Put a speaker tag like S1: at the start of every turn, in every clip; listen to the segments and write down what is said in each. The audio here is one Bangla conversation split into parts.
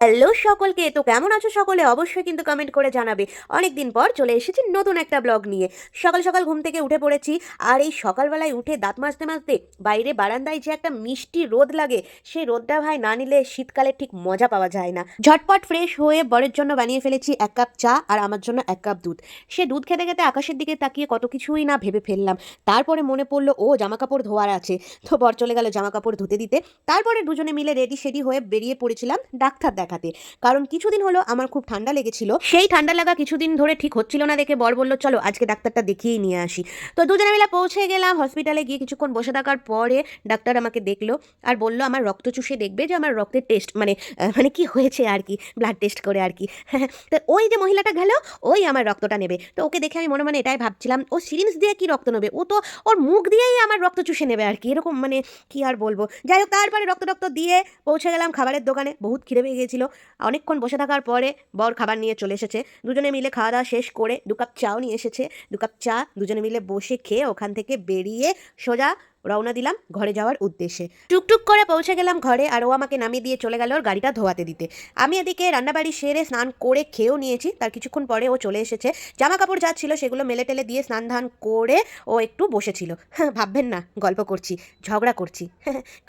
S1: হ্যালো সকলকে, তো কেমন আছো সকলে? অবশ্যই কিন্তু কমেন্ট করে জানাবে। অনেক দিন পর চলে এসেছি নতুন একটা ব্লগ নিয়ে। সকাল সকাল ঘুম থেকে উঠে পড়েছি আর এই সকালবেলায় উঠে দাঁত মাজতে মাজতে বাইরে বারান্দায় যে একটা মিষ্টি রোদ লাগে, সেই রোদটা ভাই না নিলে শীতকালে ঠিক মজা পাওয়া যায় না। ঝটপট ফ্রেশ হয়ে বরের জন্য বানিয়ে ফেলেছি এক কাপ চা আর আমার জন্য এক কাপ দুধ। সে দুধ খেতে খেতে আকাশের দিকে তাকিয়ে কত কিছুই না ভেবে ফেললাম। তারপরে মনে পড়ল, ও জামা কাপড় ধোয়ার আছে। তো বর চলে গেল জামা কাপড় ধুতে দিতে। তারপরে দুজনে মিলে রেডি সেডি হয়ে বেরিয়ে পড়েছিলাম ডাক্তার দেখাতে। কারণ কিছুদিন হলো আমার খুব ঠান্ডা লেগেছিল। সেই ঠান্ডা লাগা কিছুদিন ধরে ঠিক হচ্ছিল না দেখে বর বলল, চলো, আজকে ডাক্তারটা দেখিয়েই নিয়ে আসি। তো দুজনে মিলে পৌঁছে গেলাম হসপিটালে গিয়ে কিছুক্ষণ বসে থাকার পরে ডাক্তার আমাকে দেখল আর বলল, আমার রক্ত চুষে দেখবে যে আমার রক্তের টেস্ট মানে মানে কি হয়েছে আর কি ব্লাড টেস্ট করে আর কি। তো ওই যে মহিলাটা গেল, ওই আমার রক্তটা নেবে। তো ওকে দেখে আমি মনে মনে এটাই ভাবছিলাম, ও সিরিঞ্জ দিয়ে কি রক্ত নেবে? ও তো, ওর মুখ দিয়েই আমার রক্ত চুষে নেবে আর কি। এরকম মানে কি আর বলব? যাই হোক, তারপরে রক্ত টক্ত দিয়ে পৌঁছে গেলাম খাবারের দোকানে। বহুত খিদে পেয়ে গিয়েছিল অনেকক্ষণ বসে থাকার পরে বর খাবার নিয়ে চলে এসেছে। দুজনে মিলে খাওয়া দাওয়া শেষ করে দু কাপ চাও নিয়ে এসেছে। দু কাপ চা দুজনে মিলে বসে খেয়ে ওখান থেকে বেরিয়ে সোজা রওনা দিলাম ঘরে যাওয়ার উদ্দেশ্যে। টুকটুক করে পৌঁছে গেলাম ঘরে আর ও আমাকে নামিয়ে দিয়ে চলে গেল ওর গাড়িটা ধোয়াতে দিতে। আমি এদিকে রান্নাবাড়ি সেরে স্নান করে খেয়েও নিয়েছি। তার কিছুক্ষণ পরে ও চলে এসেছে। জামা কাপড় যা ছিল সেগুলো মেলে টেলে দিয়ে স্নান ধান করে ও একটু বসেছিল। হ্যাঁ, ভাববেন না গল্প করছি ঝগড়া করছি।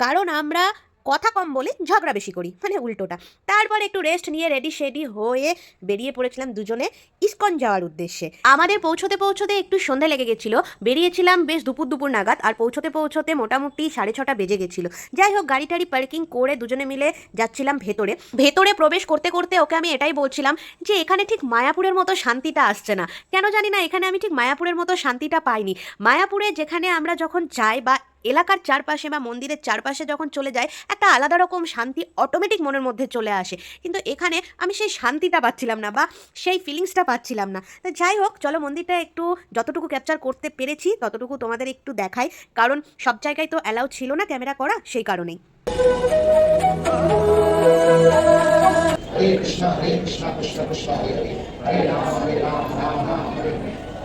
S1: কারণ আমরা কথা কম বলে ঝগড়া বেশি করি মানে উল্টোটা। তারপর একটু রেস্ট নিয়ে রেডি শেডি হয়ে বেরিয়ে পড়েছিলাম দুজনে ইস্কন যাওয়ার উদ্দেশ্যে। আমাদের পৌঁছতে পৌঁছতে একটু সন্ধ্যা লেগে গেছিল, বেরিয়েছিলাম বেশ দুপুর দুপুর নাগাদ আর পৌঁছতে পৌঁছতে মোটামুটি সাড়ে ছটা বেজে গেছিল। যাই হোক, গাড়ি টাড়ি পার্কিং করে দুজনে মিলে যাচ্ছিলাম ভেতরে। ভেতরে প্রবেশ করতে করতে ওকে আমি এটাই বলছিলাম যে, এখানে ঠিক মায়াপুরের মতো শান্তিটা আসছে না। কেন জানি না, এখানে আমি ঠিক মায়াপুরের মতো শান্তিটা পাইনি। মায়াপুরে যেখানে আমরা যখন যাই বা এলাকার চারপাশে বা মন্দিরের চারপাশে যখন চলে যায় একটা আলাদা রকম শান্তি অটোমেটিক মনের মধ্যে চলে আসে। কিন্তু এখানে আমি সেই শান্তিটা পাচ্ছিলাম না বা সেই ফিলিংসটা পাচ্ছিলাম না। তো যাই হোক চলো মন্দিরটা একটু যতটুকু ক্যাপচার করতে পেরেছি ততটুকু তোমাদের একটু দেখাই। কারণ সব জায়গায় তো অ্যালাউ ছিল না ক্যামেরা করা সেই কারণেই।
S2: Krishna, Krishna, Krishna Krishna, Hare Hare, Hare Rama, Hare Rama, Rama Rama,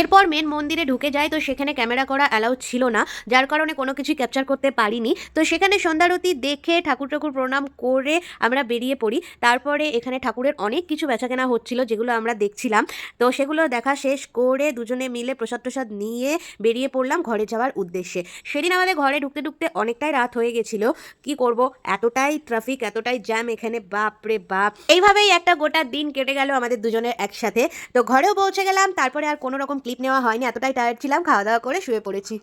S1: এরপর মেন মন্দিরে ঢুকে যায়, তো সেখানে ক্যামেরা করা অ্যালাউ ছিল না, যার কারণে কোনো কিছু ক্যাপচার করতে পারিনি। তো সেখানে সন্ধ্যারতি দেখে ঠাকুর ঠাকুর প্রণাম করে আমরা বেরিয়ে পড়ি। তারপরে এখানে ঠাকুরের অনেক কিছু বেচাকেনা হচ্ছিল, যেগুলো আমরা দেখছিলাম। তো সেগুলো দেখা শেষ করে দুজনে মিলে প্রসাদ প্রসাদ নিয়ে বেরিয়ে পড়লাম ঘরে যাওয়ার উদ্দেশ্যে। সেদিন আমাদের ঘরে ঢুকতে ঢুকতে অনেকটাই রাত হয়ে গেছিল। কি করব? এতটাই ট্রাফিক এতটাই জ্যাম এখানে বাপ রে বাপ! এইভাবেই একটা গোটা দিন কেটে গেল আমাদের দুজনের একসাথে। তো ঘরেও পৌঁছে গেলাম, তারপরে আর কোনো রকম ক্লিপ নেওয়া হয়নি এতটাই টায়ার্ড ছিলাম খাওয়া দাওয়া করে শুয়ে পড়েছি।